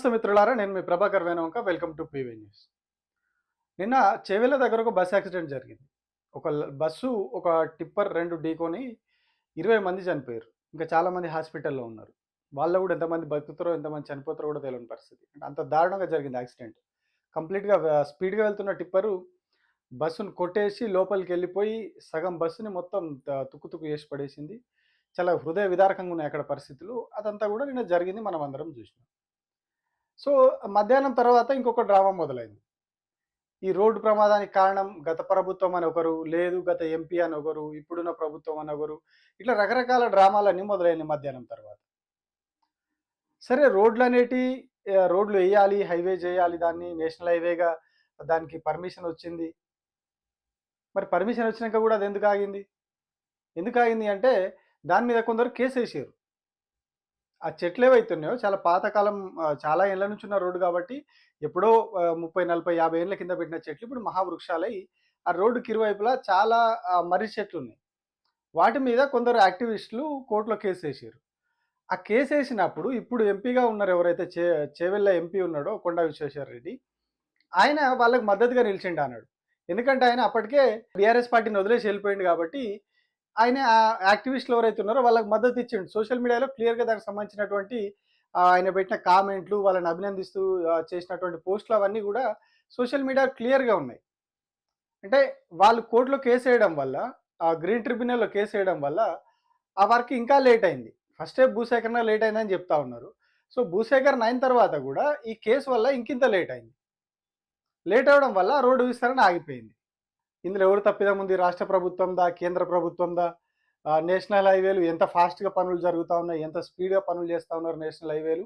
నమస్తే మిత్రులారా నేను మీ Prabhakar Veenavanka. Welcome to PV news నిన్న చేవెళ్ళ దగ్గర ఒక బస్ యాక్సిడెంట్ జరిగింది. ఒక బస్సు ఒక టిప్పర్ రెండు ఢీకొని ఇరవై మంది చనిపోయారు. ఇంకా చాలా మంది హాస్పిటల్లో ఉన్నారు. వాళ్ళు కూడా ఎంతమంది బతుకుతారో ఎంతమంది చనిపోతారో కూడా తెలియని పరిస్థితి. అంటే అంత దారుణంగా జరిగింది యాక్సిడెంట్. కంప్లీట్గా స్పీడ్గా వెళ్తున్న టిప్పరు బస్సును కొట్టేసి లోపలికి వెళ్ళిపోయి సగం బస్సుని మొత్తం తుక్కుతుక్కు వేసి చేసి పడేసింది. చాలా హృదయ విదారకంగా ఉన్నాయి అక్కడ పరిస్థితులు. అదంతా కూడా నిన్న జరిగింది మనం అందరం చూసినాం. సో మధ్యాహ్నం తర్వాత ఇంకొక డ్రామా మొదలైంది. ఈ రోడ్డు ప్రమాదానికి కారణం గత ప్రభుత్వం అని ఒకరు లేదు గత ఎంపీ అని ఒకరు ఇప్పుడున్న ప్రభుత్వం అని ఒకరు ఇట్లా రకరకాల డ్రామాలన్నీ మొదలైంది మధ్యాహ్నం తర్వాత. సరే రోడ్లు అనేటి రోడ్లు వేయాలి హైవే చేయాలి దాన్ని నేషనల్ హైవేగా దానికి పర్మిషన్ వచ్చింది. మరి పర్మిషన్ వచ్చినాక కూడా అది ఎందుకు ఆగింది? ఎందుకు ఆగింది అంటే దాని మీద కొందరు కేసు వేసారు ఆ చెట్లు ఏవైతున్నాయో చాలా పాతకాలం చాలా ఏళ్ళ నుంచి ఉన్న రోడ్డు కాబట్టి ఎప్పుడో ముప్పై నలభై యాభై ఏళ్ళ కింద పెట్టిన చెట్లు ఇప్పుడు మహావృక్షాలై ఆ రోడ్డుకి ఇరువైపులా చాలా మర్రి చెట్లు ఉన్నాయి వాటి మీద కొందరు యాక్టివిస్టులు కోర్టులో కేసు వేసారు. ఆ కేసు వేసినప్పుడు ఇప్పుడు ఎంపీగా ఉన్నారు ఎవరైతే చే చేవెళ్ళ ఎంపీ ఉన్నాడో కొండా విశ్వేశ్వర రెడ్డి ఆయన వాళ్ళకి మద్దతుగా నిలిచిండు అన్నాడు. ఎందుకంటే ఆయన అప్పటికే బీఆర్ఎస్ పార్టీని వదిలేసి వెళ్ళిపోయింది కాబట్టి ఆయన ఆ యాక్టివిస్టులు ఎవరైతే ఉన్నారో వాళ్ళకి మద్దతు ఇచ్చిండు. సోషల్ మీడియాలో క్లియర్గా దానికి సంబంధించినటువంటి ఆయన పెట్టిన కామెంట్లు వాళ్ళని అభినందిస్తూ చేసినటువంటి పోస్టులు అవన్నీ కూడా సోషల్ మీడియా క్లియర్గా ఉన్నాయి. అంటే వాళ్ళు కోర్టులో కేసు వేయడం వల్ల ఆ గ్రీన్ ట్రిబ్యునల్లో కేసు వేయడం వల్ల ఆ వర్క్ ఇంకా లేట్ అయింది. ఫస్టే భూసేకరణ లేట్ అయిందని చెప్తా ఉన్నారు. సో భూసేకరణ అయిన తర్వాత కూడా ఈ కేసు వల్ల ఇంకింత లేట్ అయింది. లేట్ అవడం వల్ల రోడ్డు విస్తరణ ఆగిపోయింది. ఇందులో ఎవరు తప్పిదం ఉంది? రాష్ట్ర ప్రభుత్వందా కేంద్ర ప్రభుత్వందా దా? నేషనల్ హైవేలు ఎంత ఫాస్ట్గా పనులు జరుగుతూ ఉన్నాయి? ఎంత స్పీడ్గా పనులు చేస్తూ ఉన్నారు నేషనల్ హైవేలు?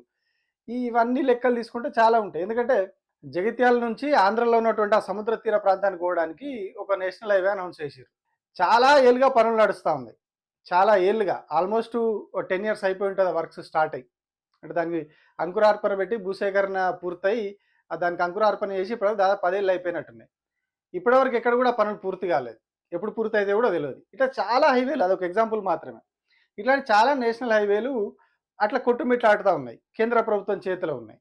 ఇవన్నీ లెక్కలు తీసుకుంటే చాలా ఉంటాయి. ఎందుకంటే జగిత్యాల నుంచి ఆంధ్రలో ఉన్నటువంటి ఆ సముద్ర తీర ప్రాంతానికి పోవడానికి ఒక నేషనల్ హైవే అనౌన్స్ చేశారు చాలా ఏళ్ళుగా పనులు నడుస్తూ ఉన్నాయి. చాలా ఏళ్ళుగా. ఆల్మోస్ట్ టెన్ ఇయర్స్ అయిపోయి ఉంటుంది వర్క్స్ స్టార్ట్ అయ్యి. అంటే దానికి అంకురార్పణ పెట్టి భూసేకరణ పూర్తయి దానికి అంకురార్పణ చేసి ఇప్పుడు దాదాపు పదేళ్ళు అయిపోయినట్టున్నాయి. ఇప్పటివరకు ఎక్కడ కూడా పనులు పూర్తి కాలేదు. ఎప్పుడు పూర్తి అయితే కూడా తెలియదు ఇట్లా చాలా హైవేలు అదొక ఎగ్జాంపుల్ మాత్రమే. ఇట్లాంటి చాలా నేషనల్ హైవేలు అట్లా కొట్టుమిట్లాడుతూ ఉన్నాయి. కేంద్ర ప్రభుత్వం చేతిలో ఉన్నాయి.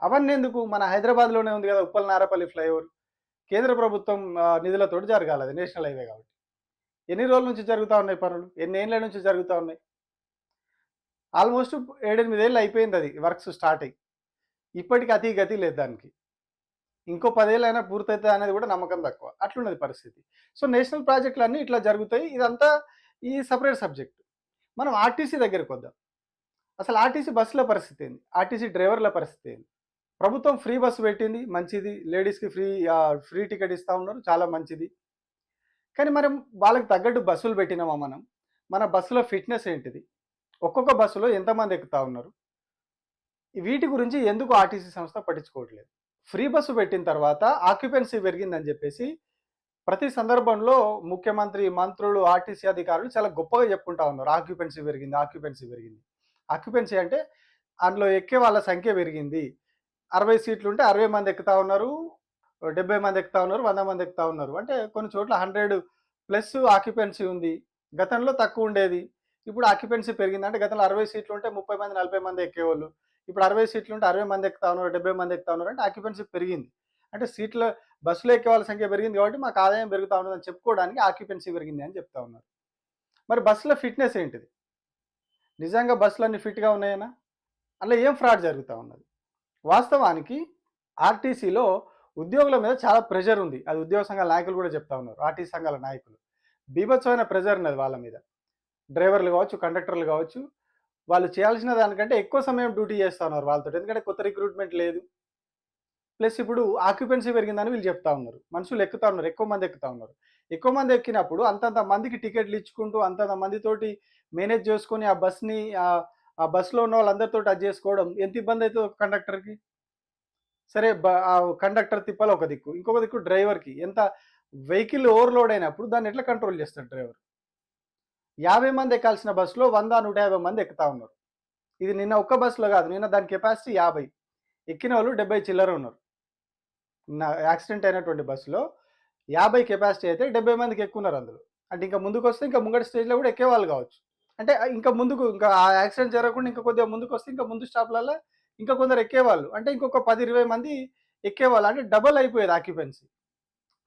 అవన్నీ ఎందుకు? మన హైదరాబాద్లోనే ఉంది కదా ఉప్పల్ నారపల్లి ఫ్లైఓవర్. కేంద్ర ప్రభుత్వం నిధులతో నిధులతోటి జరగాలి అది నేషనల్ హైవే కాబట్టి. ఎన్ని రోజుల నుంచి జరుగుతూ ఉన్నాయి పనులు? ఎన్ని ఏళ్ళ నుంచి జరుగుతూ ఉన్నాయి? ఆల్మోస్ట్ ఏడెనిమిది ఏళ్ళు అయిపోయింది అది వర్క్స్ స్టార్ట్ అయ్యి ఇప్పటికి అతి గతి లేదు దానికి. ఇంకో పదేళ్ళైనా అయినా పూర్తవుతుంది అనేది కూడా నమ్మకం తక్కువ. అట్లున్నది పరిస్థితి. సో నేషనల్ ప్రాజెక్టులు అన్నీ ఇట్లా జరుగుతాయి. ఇదంతా ఈ సపరేట్ సబ్జెక్ట్. మనం ఆర్టీసీ దగ్గరికి వద్దాం. అసలు ఆర్టీసీ బస్సుల పరిస్థితి ఏంది? ఆర్టీసీ డ్రైవర్ల పరిస్థితి ఏంది? ప్రభుత్వం ఫ్రీ బస్సు పెట్టింది మంచిది. లేడీస్కి ఫ్రీ ఫ్రీ టికెట్ ఇస్తూ ఉన్నారు చాలా మంచిది. కానీ మనం వాళ్ళకి తగ్గట్టు బస్సులు పెట్టినామా మనం? మన బస్సులో ఫిట్నెస్ ఏంటిది? ఒక్కొక్క బస్సులో ఎంతమంది ఎక్కుతా ఉన్నారు? వీటి గురించి ఎందుకు ఆర్టీసీ సంస్థ పట్టించుకోవట్లేదు? ఫ్రీ బస్సు పెట్టిన తర్వాత ఆక్యుపెన్సీ పెరిగిందని చెప్పేసి ప్రతి సందర్భంలో ముఖ్యమంత్రి మంత్రులు ఆర్టీసీ అధికారులు చాలా గొప్పగా చెప్పుకుంటా ఉన్నారు. ఆక్యుపెన్సీ పెరిగింది ఆక్యుపెన్సీ పెరిగింది. ఆక్యుపెన్సీ అంటే అందులో ఎక్కే వాళ్ళ సంఖ్య పెరిగింది. అరవై సీట్లు ఉంటే అరవై మంది ఎక్కుతా ఉన్నారు డెబ్బై మంది ఎక్కుతా ఉన్నారు వంద మంది ఎక్కుతా ఉన్నారు. అంటే కొన్ని చోట్ల హండ్రెడ్ ప్లస్ ఆక్యుపెన్సీ ఉంది. గతంలో తక్కువ ఉండేది. ఇప్పుడు ఆక్యుపెన్సీ పెరిగింది అంటే గతంలో అరవై సీట్లు ఉంటే ముప్పై మంది నలభై మంది ఎక్కేవాళ్ళు. ఇప్పుడు అరవై సీట్లు ఉంటే అరవై మంది ఎక్కుతా ఉన్నారు డెబ్బై మంది ఎక్కుతా ఉన్నారు అంటే ఆక్యుపెన్సీ పెరిగింది. అంటే సీట్ల బస్సులో ఎక్కే వాళ్ళ సంఖ్య పెరిగింది కాబట్టి మాకు ఆదాయం పెరుగుతా ఉన్నదని చెప్పుకోవడానికి ఆక్యుపెన్సీ పెరిగింది అని చెప్తా ఉన్నారు. మరి బస్సులో ఫిట్నెస్ ఏంటిది? నిజంగా బస్సులు అన్ని ఫిట్గా ఉన్నాయనా? అలా ఏం ఫ్రాడ్ జరుగుతూ ఉన్నది? వాస్తవానికి ఆర్టీసీలో ఉద్యోగుల మీద చాలా ప్రెషర్ ఉంది. అది ఉద్యోగ సంఘాల నాయకులు కూడా చెప్తా ఉన్నారు. ఆర్టీసీ సంఘాల నాయకులు. బీభత్సమైన ప్రెషర్ ఉన్నది వాళ్ళ మీద. డ్రైవర్లు కావచ్చు కండక్టర్లు కావచ్చు వాళ్ళు చేయాల్సిన దానికంటే ఎక్కువ సమయం డ్యూటీ చేస్తూ ఉన్నారు వాళ్ళతో ఎందుకంటే కొత్త రిక్రూట్మెంట్ లేదు. ప్లస్ ఇప్పుడు ఆక్యుపెన్సీ పెరిగిందని వీళ్ళు చెప్తా ఉన్నారు. మనుషులు ఎక్కుతా ఉన్నారు. ఎక్కువ మంది ఎక్కుతా ఉన్నారు. ఎక్కువ మంది ఎక్కినప్పుడు అంతంత మందికి టికెట్లు ఇచ్చుకుంటూ అంతంత మందితోటి మేనేజ్ చేసుకొని ఆ బస్ని ఆ- బస్సులో ఉన్న వాళ్ళందరితో అది చేసుకోవడం ఎంత ఇబ్బంది అవుతుంది కండక్టర్కి. సరే బ- ఆ కండక్టర్ తిప్పాలి ఒక దిక్కు. ఇంకొక దిక్కు డ్రైవర్కి. ఎంత వెహికల్ ఓవర్లోడ్ అయినప్పుడు దాన్ని ఎట్లా కంట్రోల్ చేస్తాడు డ్రైవర్? యాభై మంది ఎక్కాల్సిన బస్సులో వంద నూట యాభై మంది ఎక్కుతా ఉన్నారు. ఇది నిన్న ఒక్క బస్సులో కాదు నిన్న దాని కెపాసిటీ యాభై. ఎక్కిన వాళ్ళు డెబ్బై చిల్లర ఉన్నారు. నా యాక్సిడెంట్ అయినటువంటి బస్సులో యాభై కెపాసిటీ అయితే డెబ్బై మందికి ఎక్కున్నారు అందులో. అంటే ఇంకా ముందుకు వస్తే ఇంకా ముంగడి స్టేజ్లో కూడా ఎక్కేవాళ్ళు కావచ్చు. అంటే ఇంకా ముందుకు ఇంకా ఆ యాక్సిడెంట్ జరగకుండా ఇంకా కొద్దిగా ముందుకు వస్తే ఇంకా ముందు స్టాప్లలో ఇంకా కొందరు ఎక్కేవాళ్ళు. అంటే ఇంకొక పది ఇరవై మంది ఎక్కేవాళ్ళు. అంటే డబల్ అయిపోయేది occupancy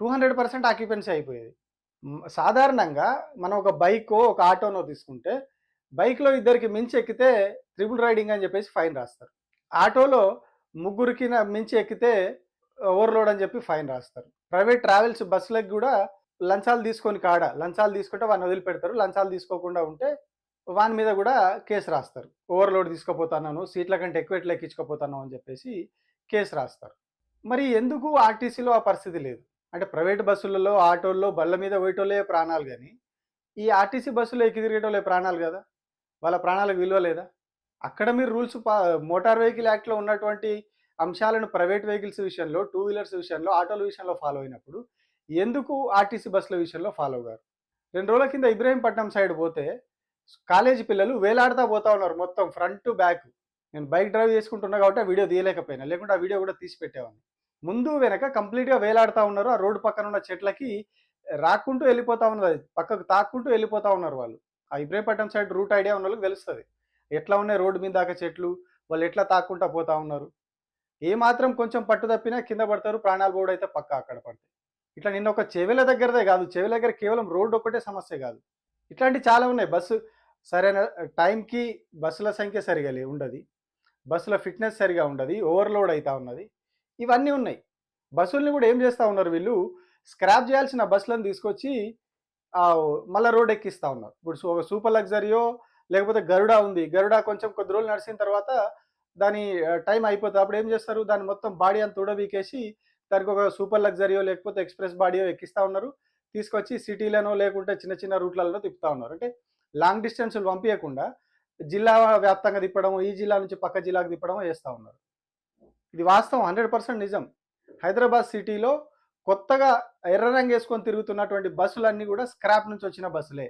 two hundred percent occupancy అయిపోయేది. సాధారణంగా మనం ఒక బైకో ఒక ఆటోనో తీసుకుంటే బైక్లో ఇద్దరికి మించి ఎక్కితే ట్రిపుల్ రైడింగ్ అని చెప్పేసి ఫైన్ రాస్తారు. ఆటోలో ముగ్గురికి మించి ఎక్కితే ఓవర్లోడ్ అని చెప్పి ఫైన్ రాస్తారు. ప్రైవేట్ ట్రావెల్స్ బస్సులకు కూడా లంచాలు తీసుకొని కాడ లంచాలు తీసుకుంటే వాడిని వదిలిపెడతారు. లంచాలు తీసుకోకుండా ఉంటే వాని మీద కూడా కేసు రాస్తారు. ఓవర్లోడ్ తీసుకుపోతున్నాను సీట్ల కంటే ఎక్కువ ఎట్లా ఎక్కించుకోపోతాను అని చెప్పేసి కేసు రాస్తారు. మరి ఎందుకు ఆర్టీసీలో ఆ పరిస్థితి లేదు? అంటే ప్రైవేట్ బస్సులలో ఆటోల్లో బళ్ళ మీద పోయేటోళ్ళే ప్రాణాలు కానీ ఈ ఆర్టీసీ బస్సులో ఎక్కి తిరిగేటోళ్ళే ప్రాణాలు కదా? వాళ్ళ ప్రాణాలకు విలువ లేదా? అక్కడ మీరు రూల్స్ మోటార్ వెహికల్ యాక్ట్లో ఉన్నటువంటి అంశాలను ప్రైవేట్ వెహికల్స్ విషయంలో టూ వీలర్స్ విషయంలో ఆటోల విషయంలో ఫాలో అయినప్పుడు ఎందుకు ఆర్టీసీ బస్సుల విషయంలో ఫాలో గారు రెండు రోజుల కింద ఇబ్రహీంపట్నం సైడ్ పోతే కాలేజీ పిల్లలు వేలాడుతా పోతా ఉన్నారు మొత్తం ఫ్రంట్ టు బ్యాక్. నేను బైక్ డ్రైవ్ చేసుకుంటున్నా కాబట్టి ఆ వీడియో తీయలేకపోయినా లేకుంటే ఆ వీడియో కూడా తీసి పెట్టేవాడిని ముందు వెనక కంప్లీట్గా వేలాడుతూ ఉన్నారు. ఆ రోడ్డు పక్కన ఉన్న చెట్లకి రాక్కుంటూ వెళ్ళిపోతా ఉన్నది పక్కకు తాక్కుంటూ వెళ్ళిపోతా ఉన్నారు వాళ్ళు. ఆ ఇబ్రహీంపట్నం సైడ్ రూట్ ఐడియా ఉన్న వాళ్ళకి తెలుస్తుంది. ఎట్లా ఉన్నాయి రోడ్డు మీద దాకా చెట్లు? వాళ్ళు ఎట్లా తాక్కుంటా పోతా ఉన్నారు? ఏ మాత్రం కొంచెం పట్టు తప్పినా కింద పడతారు. ప్రాణాలు పోవడం అయితే పక్క అక్కడ పడతాయి ఇట్లా నిన్న ఒక చెవిల దగ్గరదే కాదు. చెవిల దగ్గర కేవలం రోడ్డు ఒక్కటే సమస్య కాదు. ఇట్లాంటివి చాలా ఉన్నాయి. బస్సు సరైన టైంకి బస్సుల సంఖ్య సరిగా లే ఉండదు. బస్సుల ఫిట్నెస్ సరిగా ఉండదు. ఓవర్లోడ్ అవుతా ఉన్నది. ఇవన్నీ ఉన్నాయి. బస్సుల్ని కూడా ఏం చేస్తూ ఉన్నారు వీళ్ళు? స్క్రాప్ చేయాల్సిన బస్సులను తీసుకొచ్చి మళ్ళీ మళ్ళా రోడ్ ఎక్కిస్తూ ఉన్నారు. ఇప్పుడు ఒక సూపర్ లగ్జరీయో లేకపోతే గరుడా ఉంది. గరుడా కొంచెం కొద్ది రోజులు నడిచిన తర్వాత దాని టైం అయిపోతుంది. అప్పుడు ఏం చేస్తారు? దాన్ని మొత్తం బాడీ అంత ఉడబీకేసి దానికి ఒక సూపర్ లగ్జరీయో లేకపోతే ఎక్స్ప్రెస్ బాడీయో ఎక్కిస్తూ ఉన్నారు. తీసుకొచ్చి సిటీలనో లేకుంటే చిన్న చిన్న రూట్లలో తిప్పుతా ఉన్నారు. అంటే లాంగ్ డిస్టెన్స్లు పంపించకుండా జిల్లా వ్యాప్తంగా తిప్పడం ఈ జిల్లా నుంచి పక్క జిల్లాకు తిప్పడం చేస్తూ ఉన్నారు. ఇది వాస్తవం హండ్రెడ్ పర్సెంట్ నిజం. హైదరాబాద్ సిటీలో కొత్తగా ఎర్ర రంగు వేసుకొని తిరుగుతున్నటువంటి బస్సులన్నీ కూడా స్క్రాప్ నుంచి వచ్చిన బస్సులే.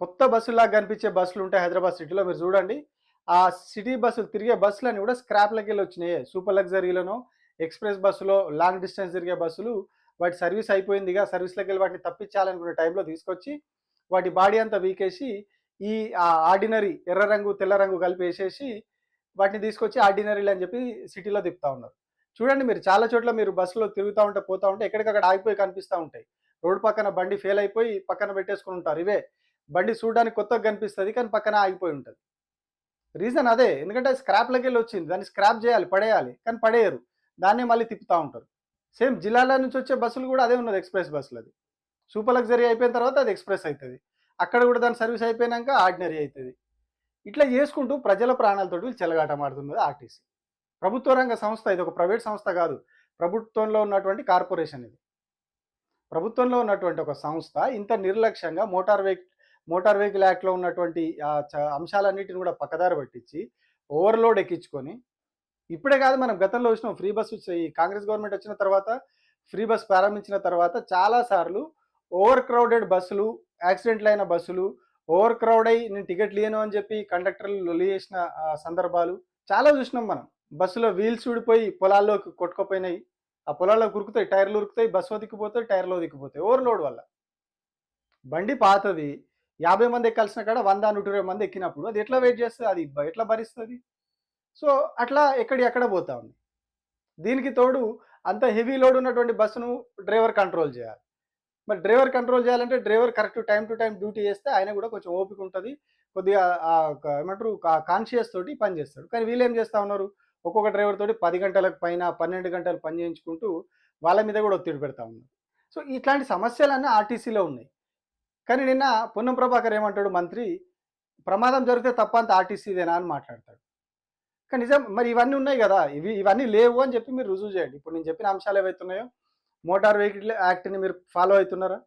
కొత్త బస్సులాగా కనిపించే బస్సులు ఉంటాయి హైదరాబాద్ సిటీలో మీరు చూడండి. ఆ సిటీ బస్సులు తిరిగే బస్సులన్నీ కూడా స్క్రాప్లకి వెళ్ళి వచ్చినాయి. సూపర్ లగ్జరీలోనో ఎక్స్ప్రెస్ బస్సులో లాంగ్ డిస్టెన్స్ తిరిగే బస్సులు వాటి సర్వీస్ అయిపోయిందిగా సర్వీస్లోకి వెళ్ళి వాటిని తప్పించాలనుకునే టైంలో తీసుకొచ్చి వాటి బాడీ అంతా వీకేసి ఈ ఆర్డినరీ ఎర్ర రంగు తెల్ల రంగు కలిపి వేసేసి వాటిని తీసుకొచ్చి ఆర్డినరీలు అని చెప్పి సిటీలో తిప్పుతా ఉన్నారు. చూడండి మీరు చాలా చోట్ల మీరు బస్సులో తిరుగుతూ ఉంటే పోతా ఉంటే ఎక్కడికక్కడ ఆగిపోయి కనిపిస్తూ ఉంటాయి. రోడ్డు పక్కన బండి ఫెయిల్ అయిపోయి పక్కన పెట్టేసుకుని ఉంటారు. ఇవే. బండి చూడడానికి కొత్తగా కనిపిస్తుంది కానీ పక్కన ఆగిపోయి ఉంటుంది. రీజన్ అదే. ఎందుకంటే స్క్రాప్లకి వెళ్ళి వచ్చింది. దాన్ని స్క్రాప్ చేయాలి పడేయాలి కానీ పడేయరు. దాన్నే మళ్ళీ తిప్పుతూ ఉంటారు. సేమ్ జిల్లాల నుంచి వచ్చే బస్సులు కూడా అదే ఉన్నది ఎక్స్ప్రెస్ బస్సులు అది. సూపర్ లగ్జరీ అయిపోయిన తర్వాత అది ఎక్స్ప్రెస్ అవుతుంది. అక్కడ కూడా దాని సర్వీస్ అయిపోయినాక ఆర్డినరీ అవుతుంది. ఇట్లా చేసుకుంటూ ప్రజల ప్రాణాలతో వీళ్ళు చెలగాటమాడుతున్నది ఆర్టీసీ. ప్రభుత్వ రంగ సంస్థ ఇది ఒక ప్రైవేట్ సంస్థ కాదు. ప్రభుత్వంలో ఉన్నటువంటి కార్పొరేషన్ ఇది. ప్రభుత్వంలో ఉన్నటువంటి ఒక సంస్థ ఇంత నిర్లక్ష్యంగా మోటార్ వెహికల్ మోటార్ వెహికల్ యాక్ట్లో ఉన్నటువంటి చ- అంశాలన్నిటిని కూడా పక్కదారి పట్టించి ఓవర్లోడ్ ఎక్కించుకొని ఇప్పుడే కాదు మనం గతంలో వచ్చిన ఫ్రీ బస్సు వచ్చి ఈ కాంగ్రెస్ గవర్నమెంట్ వచ్చిన తర్వాత ఫ్రీ బస్ ప్రారంభించిన తర్వాత చాలా సార్లు ఓవర్ క్రౌడెడ్ బస్సులు యాక్సిడెంట్లు అయిన బస్సులు ఓవర్ క్రౌడ్ అయ్యి నేను టికెట్ లేను అని చెప్పి కండక్టర్లు లొలి చేసిన సందర్భాలు చాలా చూసినాం మనం. బస్సులో వీల్స్ ఊడిపోయి పొలాల్లోకి కొట్టుకుపోయినాయి. ఆ పొలాల్లో కురుకుతాయి టైర్లు ఉరుకుతాయి బస్సు దిక్కుపోతాయి టైర్లో దిక్కుపోతాయి ఓవర్లోడ్ వల్ల. బండి పాతది. యాభై మంది ఎక్కాల్సిన కాడ వంద నూట ఇరవై మంది ఎక్కినప్పుడు అది ఎట్లా వెయిట్ చేస్తుంది? అది ఎట్లా భరిస్తుంది? సో అట్లా ఎక్కడి ఎక్కడ పోతా ఉంది. దీనికి తోడు అంత హెవీ లోడ్ ఉన్నటువంటి బస్సును డ్రైవర్ కంట్రోల్ చేయాలి. మరి డ్రైవర్ కంట్రోల్ చేయాలంటే driver correct time to time duty చేస్తే ఆయన కూడా కొంచెం ఓపిక ఉంటుంది. కొద్దిగా ఏమంటారు కాన్షియస్ తోటి పని చేస్తాడు. కానీ వీళ్ళు ఏం చేస్తా ఉన్నారు? ఒక్కొక్క డ్రైవర్ తోటి పది గంటలకు పైన పన్నెండు గంటలు పని చేయించుకుంటూ వాళ్ళ మీద కూడా ఒత్తిడి పెడతా ఉన్నారు. సో ఇట్లాంటి సమస్యలన్నీ ఆర్టీసీలో ఉన్నాయి. కానీ నిన్న పొన్నం ప్రభాకర్ ఏమంటాడు? మంత్రి ప్రమాదం జరిగితే తప్ప అంత ఆర్టీసీదేనా అని మాట్లాడతాడు. కానీ నిజం మరి ఇవన్నీ ఉన్నాయి కదా. ఇవి ఇవన్నీ లేవు అని చెప్పి మీరు రుజువు చేయండి. ఇప్పుడు నేను చెప్పిన అంశాలు ఏవైతున్నాయో మోటార్ వెహికల్ యాక్ట్ని మీరు ఫాలో అవుతున్నారా?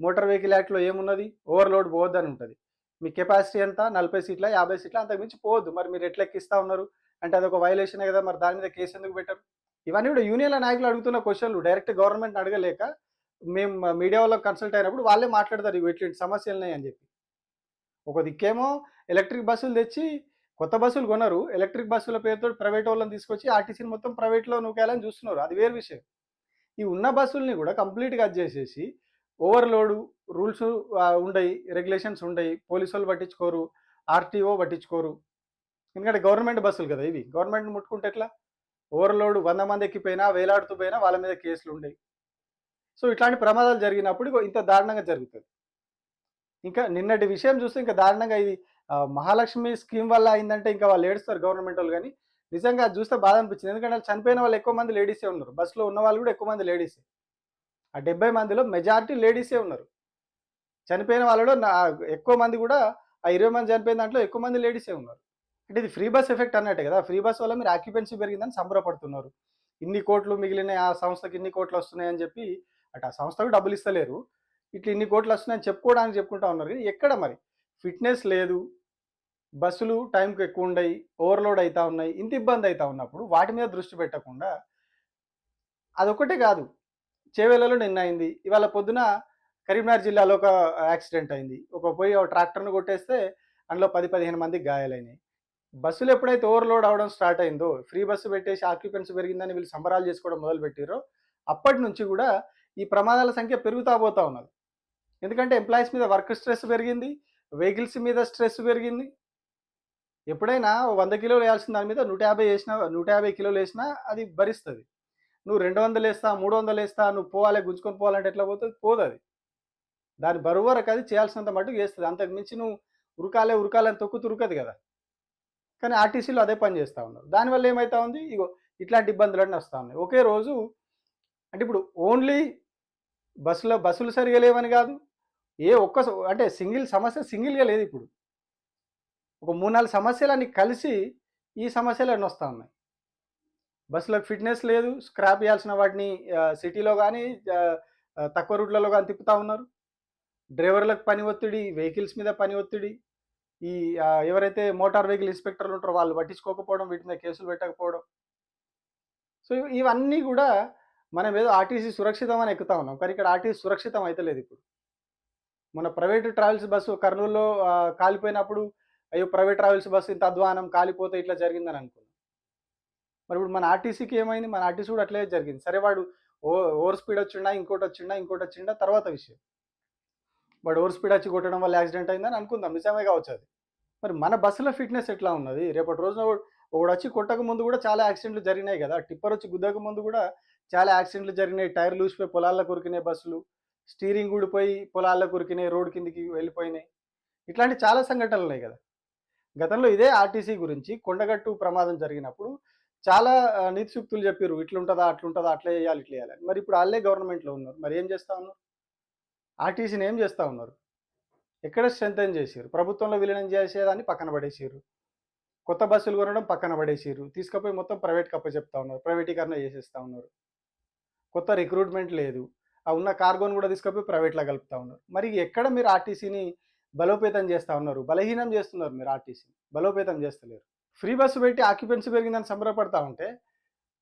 మోటార్ వెహికల్ యాక్ట్లో ఏమున్నది? ఓవర్లోడ్ పోవద్దని ఉంటుంది. మీ కెపాసిటీ ఎంత? నలభై సీట్ల యాభై సీట్ల? అంతకు మించి పోవద్దు. మరి మీరు ఎట్లా ఎక్కిస్తా ఉన్నారు? అంటే అదొక వైలేషనే కదా మరి? దాని మీద కేసు ఎందుకు పెట్టారు? ఇవన్నీ కూడా యూనియన్ల నాయకులు అడుగుతున్న క్వశ్చన్లు డైరెక్ట్ గవర్నమెంట్ అడగలేక మేము మీడియా వాళ్ళకి కన్సల్ట్ అయినప్పుడు వాళ్ళే మాట్లాడతారు ఇవి ఎట్లాంటి సమస్యలు ఉన్నాయి అని చెప్పి. ఒక దిక్కేమో ఎలక్ట్రిక్ బస్సులు తెచ్చి కొత్త బస్సులు కొన్నారు. ఎలక్ట్రిక్ బస్సుల పేరుతో ప్రైవేట్ వాళ్ళని తీసుకొచ్చి ఆర్టీసీని మొత్తం ప్రైవేట్లో నూకేయాలని చూస్తున్నారు. అది వేరు విషయం. ఈ ఉన్న బస్సుల్ని కూడా కంప్లీట్గా చేసేసి ఓవర్లోడు రూల్స్ ఉండయి రెగ్యులేషన్స్ ఉండయి. పోలీసు వాళ్ళు పట్టించుకోరు ఆర్టీఓ పట్టించుకోరు. ఎందుకంటే గవర్నమెంట్ బస్సులు కదా ఇవి. గవర్నమెంట్ ముట్టుకుంటే ఎట్లా? ఓవర్లోడ్ వంద మంది ఎక్కిపోయినా వేలాడుతూ పోయినా వాళ్ళ మీద కేసులు ఉండయి. సో ఇట్లాంటి ప్రమాదాలు జరిగినప్పుడు ఇంత దారుణంగా జరుగుతుంది. ఇంకా నిన్నటి విషయం చూస్తే ఇంకా దారుణంగా ఇది మహాలక్ష్మి స్కీమ్ వల్ల అయిందంటే ఇంకా వాళ్ళు ఏడుస్తారు గవర్నమెంట్ వాళ్ళు కానీ నిజంగా అది చూస్తే బాధ అనిపించింది. ఎందుకంటే చనిపోయిన వాళ్ళు ఎక్కువ మంది లేడీసే ఉన్నారు. బస్సులో ఉన్న వాళ్ళు కూడా ఎక్కువ మంది లేడీసే. ఆ డెబ్బై మందిలో మెజారిటీ లేడీసే ఉన్నారు. చనిపోయిన వాళ్ళలో నా ఎక్కువ మంది కూడా ఆ ఇరవై మంది చనిపోయిన దాంట్లో ఎక్కువ మంది లేడీసే ఉన్నారు. అంటే ఇది ఫ్రీ బస్ ఎఫెక్ట్ అన్నట్టే కదా. ఫ్రీ బస్ వల్ల మీరు ఆక్యుపెన్సీ పెరిగిందని సంబరపడుతున్నారు. ఇన్ని కోట్లు మిగిలినాయి ఆ సంస్థకి ఇన్ని కోట్లు వస్తున్నాయని చెప్పి అటు ఆ సంస్థకు డబ్బులు ఇస్తలేరు. ఇట్లా ఇన్ని కోట్లు వస్తున్నాయని చెప్పుకోవడానికి చెప్పుకుంటా ఉన్నారు. ఎక్కడ మరి? ఫిట్నెస్ లేదు. బస్సులు టైంకి ఎక్కువ ఉండయి ఓవర్లోడ్ అవుతూ ఉన్నాయి ఇంత ఇబ్బంది అవుతా ఉన్నప్పుడు వాటి మీద దృష్టి పెట్టకుండా అదొకటే కాదు. చేవేలలో నిన్న అయింది. ఇవాళ పొద్దున కరీంనగర్ జిల్లాలో ఒక యాక్సిడెంట్ అయింది. ఒక పోయి ఒక ట్రాక్టర్ను కొట్టేస్తే అందులో పది పదిహేను మందికి గాయాలైనాయి. బస్సులు ఎప్పుడైతే ఓవర్లోడ్ అవడం స్టార్ట్ అయిందో ఫ్రీ బస్సు పెట్టేసి ఆక్యుపెన్సీ పెరిగిందని వీళ్ళు సంబరాలు చేసుకోవడం మొదలు పెట్టారో అప్పటి నుంచి కూడా ఈ ప్రమాదాల సంఖ్య పెరుగుతా పోతా ఉన్నది. ఎందుకంటే ఎంప్లాయీస్ మీద వర్క్ స్ట్రెస్ పెరిగింది వెహికల్స్ మీద స్ట్రెస్ పెరిగింది ఎప్పుడైనా వంద కిలోలు వేయాల్సిన దాని మీద నూట యాభై వేసినా నూట యాభై కిలోలు వేసినా అది భరిస్తుంది. నువ్వు రెండు వందలు వేస్తా మూడు వందలు వేస్తా నువ్వు పోవాలి గుంజుకొని పోవాలంటే ఎట్లా పోతుంది? పోదు అది దాని బరువు వరకు అది చేయాల్సినంత మటుకు చేస్తుంది. అంతకు మించి నువ్వు ఉరకాలే ఉరకాలని తొక్కు తురకదు కదా. కానీ ఆర్టీసీలో అదే పని చేస్తూ ఉన్నారు. దానివల్ల ఏమవుతా ఉంది? ఇగో ఇట్లాంటి ఇబ్బందులన్నీ వస్తూ ఉన్నాయి. ఒకే రోజు అంటే ఇప్పుడు ఓన్లీ బస్సులో బస్సులు సరిగా లేవని కాదు ఏ ఒక్క అంటే సింగిల్ సమస్య సింగిల్గా లేదు ఇప్పుడు. ఒక మూడు నాలుగు సమస్యలన్నీ కలిసి ఈ సమస్యలు అన్నీ వస్తూ ఉన్నాయి. బస్సులకు ఫిట్నెస్ లేదు స్క్రాప్ చేయాల్సిన వాటిని సిటీలో కానీ తక్కువ రూట్లలో కానీ తిప్పుతా ఉన్నారు. డ్రైవర్లకు పని ఒత్తిడి వెహికల్స్ మీద పని ఒత్తిడి ఈ ఎవరైతే మోటార్ వెహికల్ ఇన్స్పెక్టర్లు ఉంటారో వాళ్ళు పట్టించుకోకపోవడం వీటి మీద కేసులు పెట్టకపోవడం. సో ఇవన్నీ కూడా మనం ఏదో ఆర్టీసీ సురక్షితం అని ఎక్కుతా ఉన్నాం. కానీ ఇక్కడ ఆర్టీసీ సురక్షితం అయితే లేదు ఇప్పుడు. మన ప్రైవేట్ ట్రావెల్స్ బస్సు కర్నూలులో కాలిపోయినప్పుడు అయ్యో ప్రైవేట్ ట్రావెల్స్ బస్సు ఇంత అధ్వానం కాలిపోతే ఇట్లా జరిగిందని అనుకున్నాం. మరి ఇప్పుడు మన ఆర్టీసీకి ఏమైంది? మన ఆర్టీసీ కూడా అట్లే జరిగింది. సరే వాడు ఓ ఓవర్ స్పీడ్ వచ్చిండా ఇంకోటి వచ్చిండా ఇంకోటి వచ్చిండా తర్వాత విషయం. వాడు ఓవర్ స్పీడ్ వచ్చి కొట్టడం వల్ల యాక్సిడెంట్ అయిందని అనుకుందాం. నిజమే కావచ్చు అది. మరి మన బస్సులో ఫిట్నెస్ ఎట్లా ఉన్నది? రేపటి రోజున ఒకడు వచ్చి కొట్టక ముందు కూడా చాలా యాక్సిడెంట్లు జరిగినాయి కదా? టిప్పర్ వచ్చి గుద్దక ముందు కూడా చాలా యాక్సిడెంట్లు జరిగినాయి. టైర్లు ఊసిపోయి పొలాల్లో కొరికినాయి బస్సులు. స్టీరింగ్ ఊడిపోయి పొలాల్లో కొరికినాయి రోడ్డు కిందికి వెళ్ళిపోయినాయి. ఇట్లాంటి చాలా సంఘటనలు ఉన్నాయి కదా? గతంలో ఇదే ఆర్టీసీ గురించి కొండగట్టు ప్రమాదం జరిగినప్పుడు చాలా నీతి సూక్తులు చెప్పారు ఇట్లుంటుందా అట్లుంటుందా అట్లా చేయాలి ఇట్లా చేయాలి మరి ఇప్పుడు వాళ్ళే గవర్నమెంట్లో ఉన్నారు. మరి ఏం చేస్తా ఉన్నారు? ఆర్టీసీని ఏం చేస్తా ఉన్నారు? ఎక్కడ స్ట్రెంగ్ చేసారు ప్రభుత్వంలో విలీనం చేసేదాన్ని పక్కన పడేసారు కొత్త బస్సులు కొనడం పక్కన పడేసారు తీసుకుపోయి మొత్తం ప్రైవేట్ కప్ప చెప్తా ఉన్నారు. ప్రైవేటీకరణ చేసేస్తా ఉన్నారు. కొత్త రిక్రూట్మెంట్ లేదు. ఆ ఉన్న కార్గోని కూడా తీసుకుపోయి ప్రైవేట్లో కలుపుతా ఉన్నారు. మరి ఎక్కడ మీరు ఆర్టీసీని బలోపేతం చేస్తా ఉన్నారు. బలహీనం చేస్తున్నారు మీరు ఆర్టీసీని బలోపేతం చేస్తలేరు. ఫ్రీ బస్సు పెట్టి ఆక్యుపెన్సీ పెరిగిందని సంబరపడతా ఉంటే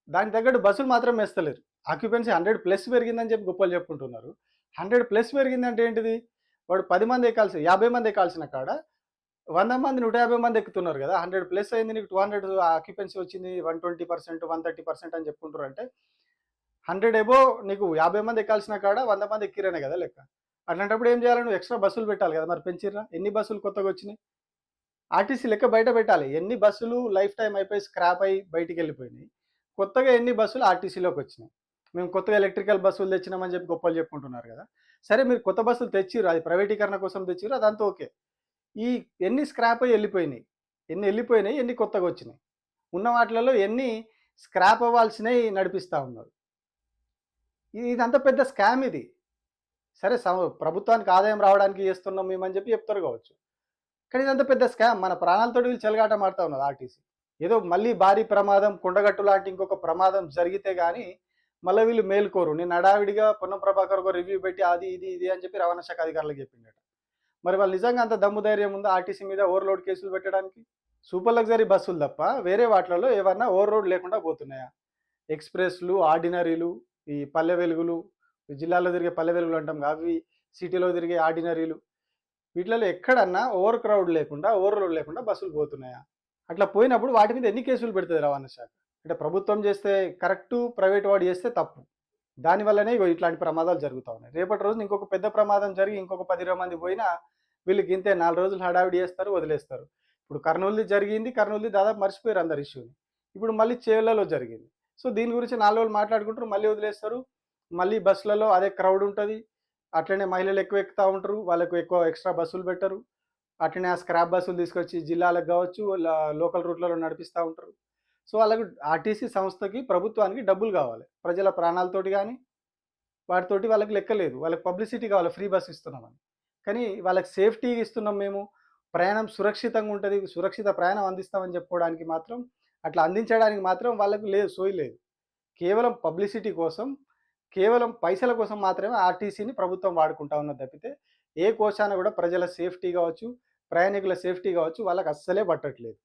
దానికి తగ్గట్టు బస్సులు మాత్రం వేస్తలేరు. ఆక్యుపెన్సీ హండ్రెడ్ ప్లస్ పెరిగిందని చెప్పి గొప్పలు చెప్పుకుంటున్నారు. హండ్రెడ్ ప్లస్ పెరిగిందంటే ఏంటిది? వాడు పది మంది ఎక్కాల్సి యాభై మంది ఎక్కాల్సిన కాడ వంద మంది నూట యాభై మంది ఎక్కుతున్నారు కదా హండ్రెడ్ ప్లస్ అయింది నీకు టూ హండ్రెడ్ ఆక్యుపెన్సీ వచ్చింది one twenty percent one thirty percent అని చెప్పుకుంటారు అంటే హండ్రెడ్ ఎబో నీకు యాభై మంది ఎక్కాల్సిన కాడ వంద మంది ఎక్కిరనే కదా లెక్క. అట్లాంటప్పుడు ఏం చేయాలి? నువ్వు ఎక్స్ట్రా బస్సులు పెట్టాలి కదా మరి పెంచిర్రా? ఎన్ని బస్సులు కొత్తగా వచ్చినాయి? ఆర్టీసీ లెక్క బయట పెట్టాలి. ఎన్ని బస్సులు లైఫ్ టైం అయిపోయి స్క్రాప్ అయి బయటికి వెళ్ళిపోయినాయి? కొత్తగా ఎన్ని బస్సులు ఆర్టీసీలోకి వచ్చినాయి? మేము కొత్తగా ఎలక్ట్రికల్ బస్సులు తెచ్చినామని చెప్పి గొప్పలు చెప్పుకుంటున్నారు కదా? సరే మీరు కొత్త బస్సులు తెచ్చిర్రు? అది ప్రైవేటీకరణ కోసం తెచ్చిర్రు? అదంతా ఓకే. ఈ ఎన్ని స్క్రాప్ అయ్యి వెళ్ళిపోయినాయి? ఎన్ని వెళ్ళిపోయినాయి? ఎన్ని కొత్తగా వచ్చినాయి? ఉన్న వాటిలలో ఎన్ని స్క్రాప్ అవ్వాల్సినవి నడిపిస్తూ ఉన్నారు? ఇది ఇదంతా పెద్ద స్కామ్ ఇది. సరే సమ- ప్రభుత్వానికి ఆదాయం రావడానికి చేస్తున్నాం మేమని చెప్పి చెప్తారు కావచ్చు. కానీ ఇదంతా పెద్ద స్కామ్. మన ప్రాణాలతో వీళ్ళు చెలగాట మాడుతూ ఉన్నది ఆర్టీసీ. ఏదో మళ్ళీ భారీ ప్రమాదం కుండగట్టు లాంటి ఇంకొక ప్రమాదం జరిగితే కానీ మళ్ళీ వీళ్ళు మేల్కోరు. నేను హడావిడిగా పొన్నం ప్రభాకర్ ఒక రివ్యూ పెట్టి అది ఇది ఇది అని చెప్పి రవాణా శాఖ అధికారులకు చెప్పిండట. మరి వాళ్ళు నిజంగా అంత దమ్ము ధైర్యం ఉందా ఆర్టీసీ మీద ఓవర్లోడ్ కేసులు పెట్టడానికి? సూపర్ లగ్జరీ బస్సులు తప్ప వేరే వాటిలలో ఏమన్నా ఓవర్లోడ్ లేకుండా పోతున్నాయా? ఎక్స్ప్రెస్లు ఆర్డినరీలు ఈ పల్లె వెలుగులు జిల్లాలో తిరిగే పల్లె వెలుగులు అంటాం అవి సిటీలో తిరిగే ఆర్డినరీలు. వీటిలలో ఎక్కడన్నా ఓవర్ క్రౌడ్ లేకుండా ఓవర్లోడ్ లేకుండా బస్సులు పోతున్నాయా? అట్లా పోయినప్పుడు వాటి మీద ఎన్ని కేసులు పెడుతుంది రవాణా శాఖ? అంటే ప్రభుత్వం చేస్తే కరెక్ట్ ప్రైవేట్ వాడు చేస్తే తప్పు. దానివల్లనే ఇట్లాంటి ప్రమాదాలు జరుగుతూ ఉన్నాయి. రేపటి రోజున ఇంకొక పెద్ద ప్రమాదం జరిగి ఇంకొక పది ఇరవై మంది పోయినా వీళ్ళకి ఇంతే నాలుగు రోజులు హడావిడి చేస్తారు వదిలేస్తారు. ఇప్పుడు కర్నూలుది జరిగింది కర్నూలుది దాదాపు మర్చిపోయారు అందరు ఇష్యూని. ఇప్పుడు మళ్ళీ చేవలలో జరిగింది. సో దీని గురించి నాలుగు రోజులు మాట్లాడుకుంటారు మళ్ళీ వదిలేస్తారు. మళ్ళీ బస్సులలో అదే క్రౌడ్ ఉంటుంది. అట్లనే మహిళలు ఎక్కువ ఎక్కుతూ ఉంటారు. వాళ్ళకు ఎక్కువ ఎక్స్ట్రా బస్సులు పెట్టరు. అట్లనే ఆ స్క్రాప్ బస్సులు తీసుకొచ్చి జిల్లాలకు కావచ్చు లోకల్ రూట్లలో నడిపిస్తూ ఉంటారు. సో వాళ్ళకు ఆర్టీసీ సంస్థకి ప్రభుత్వానికి డబ్బులు కావాలి. ప్రజల ప్రాణాలతోటి కానీ వాటితోటి వాళ్ళకి లెక్కలేదు వాళ్ళకి పబ్లిసిటీ కావాలి. ఫ్రీ బస్సు ఇస్తున్నామని. కానీ వాళ్ళకి సేఫ్టీ ఇస్తున్నాం మేము. ప్రయాణం సురక్షితంగా ఉంటుంది. సురక్షిత ప్రయాణం అందిస్తామని చెప్పుకోవడానికి మాత్రం అట్లా అందించడానికి మాత్రం వాళ్ళకు లేదు సోయి లేదు. కేవలం పబ్లిసిటీ కోసం కేవలం పైసల కోసం మాత్రమే ఆర్టీసీని ప్రభుత్వం వాడుకుంటా ఉన్నది తప్పితే ఏ కోశాన కూడా ప్రజల సేఫ్టీ కావచ్చు ప్రయాణికుల సేఫ్టీ కావచ్చు వాళ్ళకి అస్సలే పట్టట్లేదు.